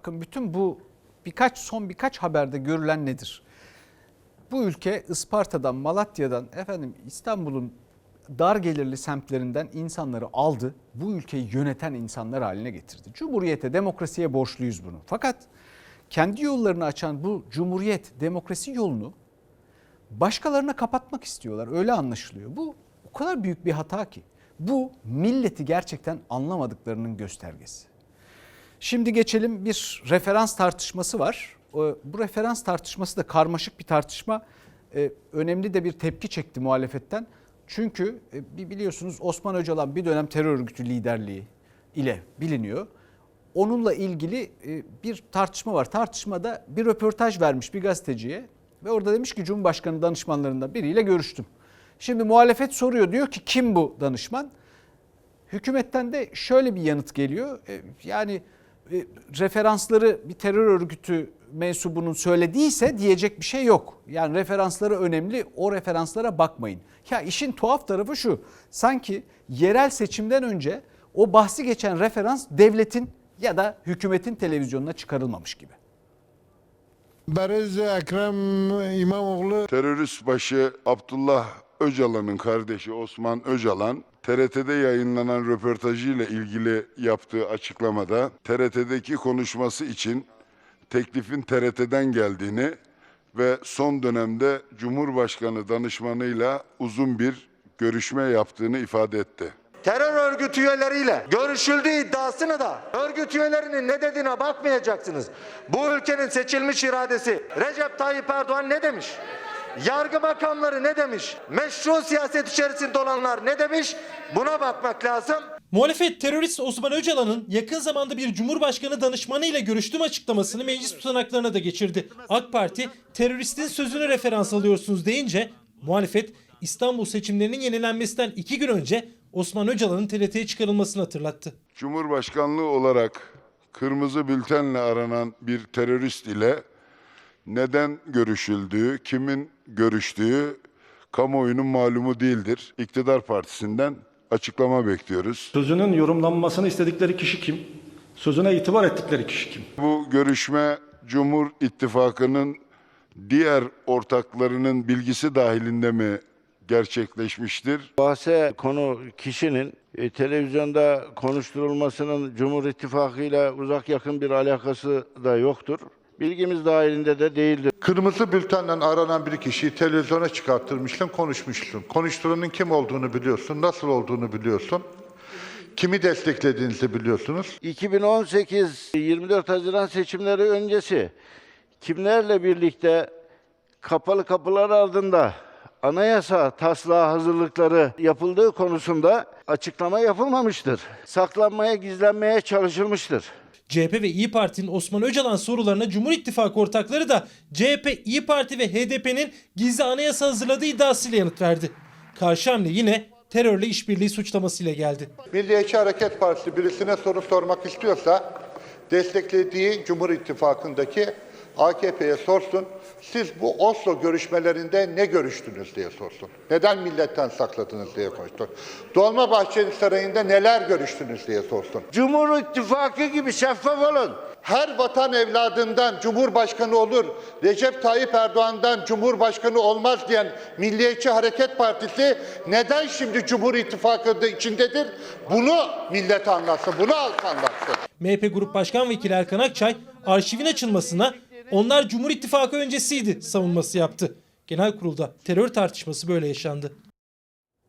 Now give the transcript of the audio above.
Bakın bütün bu birkaç son birkaç haberde görülen nedir? Bu ülke Isparta'dan, Malatya'dan, efendim İstanbul'un dar gelirli semtlerinden insanları aldı. Bu ülkeyi yöneten insanlar haline getirdi. Cumhuriyete, demokrasiye borçluyuz bunu. Fakat kendi yollarını açan bu cumhuriyet, demokrasi yolunu başkalarına kapatmak istiyorlar. Öyle anlaşılıyor. Bu o kadar büyük bir hata ki. Bu milleti gerçekten anlamadıklarının göstergesi. Şimdi geçelim bir referans tartışması var. O- Bu referans tartışması da karmaşık bir tartışma. Ee, önemli de bir tepki çekti muhalefetten. Çünkü e, biliyorsunuz Osman Öcalan bir dönem terör örgütü liderliği ile biliniyor. Onunla ilgili e, bir tartışma var. Tartışmada bir röportaj vermiş bir gazeteciye ve orada demiş ki Cumhurbaşkanı danışmanlarından biriyle görüştüm. Şimdi muhalefet soruyor diyor ki kim bu danışman? Hükümetten de şöyle bir yanıt geliyor. E, Yani referansları bir terör örgütü mensubunun söylediyse diyecek bir şey yok. Yani referansları önemli. O referanslara bakmayın. Ya işin tuhaf tarafı şu. Sanki yerel seçimden önce o bahsi geçen referans devletin ya da hükümetin televizyonuna çıkarılmamış gibi. Bariz Ekrem İmamoğlu Terörist başı Abdullah Öcalan'ın kardeşi Osman Öcalan TRT'de yayınlanan röportajıyla ilgili yaptığı açıklamada TRT'deki konuşması için teklifin TRT'den geldiğini ve son dönemde Cumhurbaşkanı danışmanıyla uzun bir görüşme yaptığını ifade etti. terör örgütü üyeleriyle görüşüldüğü iddiasını da örgüt üyelerinin ne dediğine bakmayacaksınız. Bu ülkenin seçilmiş iradesi Recep Tayyip Erdoğan ne demiş? Yargı makamları ne demiş? Meşru siyaset içerisinde olanlar ne demiş? Buna bakmak lazım. Muhalefet terörist Osman Öcalan'ın yakın zamanda bir cumhurbaşkanı danışmanı ile görüştüğüm açıklamasını meclis tutanaklarına da geçirdi. AK Parti teröristin sözünü referans alıyorsunuz deyince muhalefet İstanbul seçimlerinin yenilenmesinden iki gün önce Osman Öcalan'ın TRT'ye çıkarılmasını hatırlattı. Cumhurbaşkanlığı olarak kırmızı bültenle aranan bir terörist ile neden görüşüldüğü, kimin görüştüğü kamuoyunun malumu değildir. İktidar Partisi'nden açıklama bekliyoruz. Sözünün yorumlanmasını istedikleri kişi kim? Sözüne itibar ettikleri kişi kim? Bu görüşme Cumhur İttifakı'nın diğer ortaklarının bilgisi dahilinde mi gerçekleşmiştir? Bahse konu kişinin e, televizyonda konuşturulmasının Cumhur İttifakı ile uzak yakın bir alakası da yoktur. Bilgimiz dahilinde de değildir. Kırmızı bültenle aranan bir kişiyi televizyona çıkarttırmışsın, konuşmuşsun. Konuşturanın kim olduğunu biliyorsun, nasıl olduğunu biliyorsun. Kimi desteklediğinizi biliyorsunuz. 2018 24 Haziran seçimleri öncesi kimlerle birlikte kapalı kapılar ardında anayasa taslağı hazırlıkları yapıldığı konusunda açıklama yapılmamıştır. Saklanmaya, gizlenmeye çalışılmıştır. CHP ve İyi Parti'nin Osman Öcalan sorularına Cumhur İttifakı ortakları da CHP, İyi Parti ve HDP'nin gizli anayasa hazırladığı iddiasıyla yanıt verdi. Karşı hamle yine terörle işbirliği suçlamasıyla geldi. Milliyetçi Hareket Partisi birisine soru sormak istiyorsa desteklediği Cumhur İttifakı'ndaki AKP'ye sorsun. Siz bu Oslo görüşmelerinde ne görüştünüz diye sorsun. Neden milletten sakladınız diye sorsun. Dolmabahçe Sarayı'nda neler görüştünüz diye sorsun. Cumhur İttifakı gibi şeffaf olun. Her vatan evladından Cumhurbaşkanı olur, Recep Tayyip Erdoğan'dan Cumhurbaşkanı olmaz diyen Milliyetçi Hareket Partisi neden şimdi Cumhur İttifakı'nda içindedir? Bunu millet anlatsın, bunu halk anlatsın. MHP Grup Başkan Vekili Erkan Akçay arşivin açılmasına onlar Cumhur İttifakı öncesiydi savunması yaptı. Genel kurulda terör tartışması böyle yaşandı.